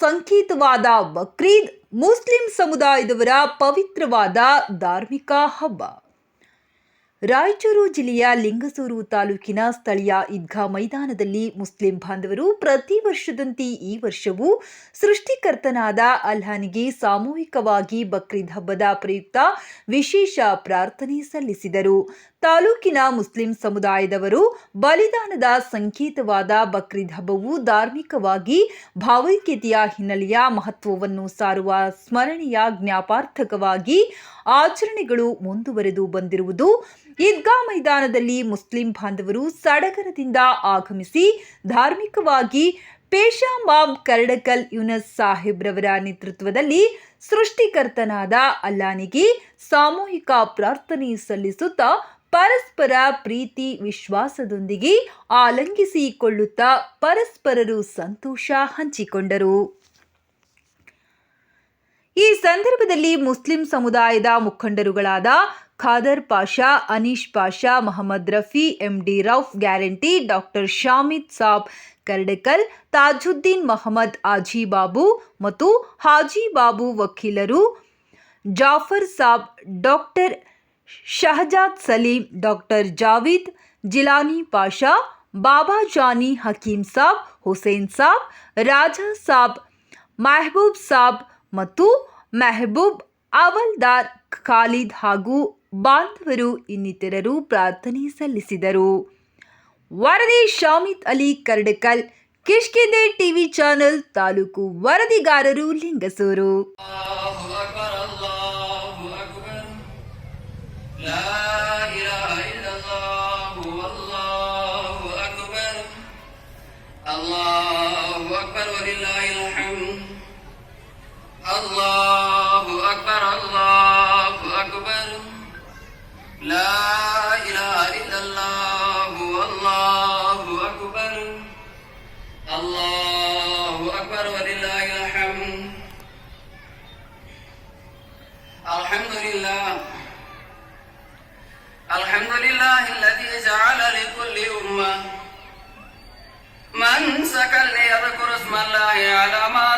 ಸಂಕೇತವಾದ ಬಕ್ರೀದ್ ಮುಸ್ಲಿಂ ಸಮುದಾಯದವರ ಪವಿತ್ರವಾದ ಧಾರ್ಮಿಕ ಹಬ್ಬ. ರಾಯಚೂರು ಜಿಲ್ಲೆಯ ಲಿಂಗಸೂರು ತಾಲೂಕಿನ ಸ್ಥಳೀಯ ಈದ್ಗಾ ಮೈದಾನದಲ್ಲಿ ಮುಸ್ಲಿಂ ಬಾಂಧವರು ಪ್ರತಿ ವರ್ಷದಂತೆ ಈ ವರ್ಷವೂ ಸೃಷ್ಟಿಕರ್ತನಾದ ಅಲ್ಹಾನಿಗೆ ಸಾಮೂಹಿಕವಾಗಿ ಬಕ್ರೀದ್ ಹಬ್ಬದ ಪ್ರಯುಕ್ತ ವಿಶೇಷ ಪ್ರಾರ್ಥನೆ ಸಲ್ಲಿಸಿದರು. ತಾಲೂಕಿನ ಮುಸ್ಲಿಂ ಸಮುದಾಯದವರು ಬಲಿದಾನದ ಸಂಕೇತವಾದ ಬಕ್ರೀದ್ ಹಬ್ಬವು ಧಾರ್ಮಿಕವಾಗಿ ಭಾವೈಕ್ಯತೆಯ ಹಿನ್ನೆಲೆಯ ಮಹತ್ವವನ್ನು ಸಾರುವ ಸ್ಮರಣೀಯ ಜ್ಞಾಪಾರ್ಥಕವಾಗಿ ಆಚರಣೆಗಳು ಮುಂದುವರೆದು ಬಂದಿರುವುದು. ಈದ್ಗಾ ಮೈದಾನದಲ್ಲಿ ಮುಸ್ಲಿಂ ಬಾಂಧವರು ಸಡಗರದಿಂದ ಆಗಮಿಸಿ ಧಾರ್ಮಿಕವಾಗಿ ಪೇಶಾಂಬಾಬ್ ಕರಡಕಲ್ ಯುನಸ್ ಸಾಹೇಬ್ರವರ ನೇತೃತ್ವದಲ್ಲಿ ಸೃಷ್ಟಿಕರ್ತನಾದ ಅಲ್ಲಾನಿಗೆ ಸಾಮೂಹಿಕ ಪ್ರಾರ್ಥನೆ ಸಲ್ಲಿಸುತ್ತಾ ಪರಸ್ಪರ ಪ್ರೀತಿ ವಿಶ್ವಾಸದೊಂದಿಗೆ ಆಲಂಗಿಸಿಕೊಳ್ಳುತ್ತಾ ಪರಸ್ಪರರು ಸಂತೋಷ ಹಂಚಿಕೊಂಡರು. ಈ ಸಂದರ್ಭದಲ್ಲಿ ಮುಸ್ಲಿಂ ಸಮುದಾಯದ ಮುಖಂಡರುಗಳಾದ Khadar Pasha, Anish Pasha, Mohammed Rafi, MD Rauf, guarantee, doctor Shamid Sab Kardekal Tajuddin Mohammed Aji Babu ಮತ್ತು ಹಾಜಿ ಬಾಬು ವಕೀಲರು, ಜಾಫರ್ ಸಾಬ್, ಡಾಕ್ಟರ್ ಶಹಜಾದ್ ಸಲೀಂ, ಡಾಕ್ಟರ್ ಜಾವೀದ್ ಜಿಲಾನಿ ಪಾಷಾ, ಬಾಬಾ ಜಾನಿ ಹಕೀಂ ಸಾಬ್, ಹುಸೇನ್ ಸಾಬ್, ರಾಜಾ ಸಾಬ್, ಮೆಹಬೂಬ್ ಸಾಬ್ ಮತ್ತು ಮೆಹಬೂಬ್ ಅವಲ್ದಾರ್ ಖಾಲಿದ್ ಹಾಗೂ ಬಾಂಧವರು ಇನ್ನಿತರರು ಪ್ರಾರ್ಥನೆ ಸಲ್ಲಿಸಿದರು. ವರದಿ ಶಾಮಿತ್ ಅಲಿ ಕರ್ಡಕಲ್ ಕಿಷ್ಕಿದೆ ಟಿವಿ ಚಾನೆಲ್ ತಾಲೂಕು ವರದಿಗಾರರು ಲಿಂಗಸೂರು. الله أكبر ولله الحمد. الله أكبر الله أكبر. لا إله إلا الله والله أكبر. الله أكبر ولله الحمد. الحمد لله. الحمد لله الذي جعل لكل أمة منسكا ليذكر اسم الله على ما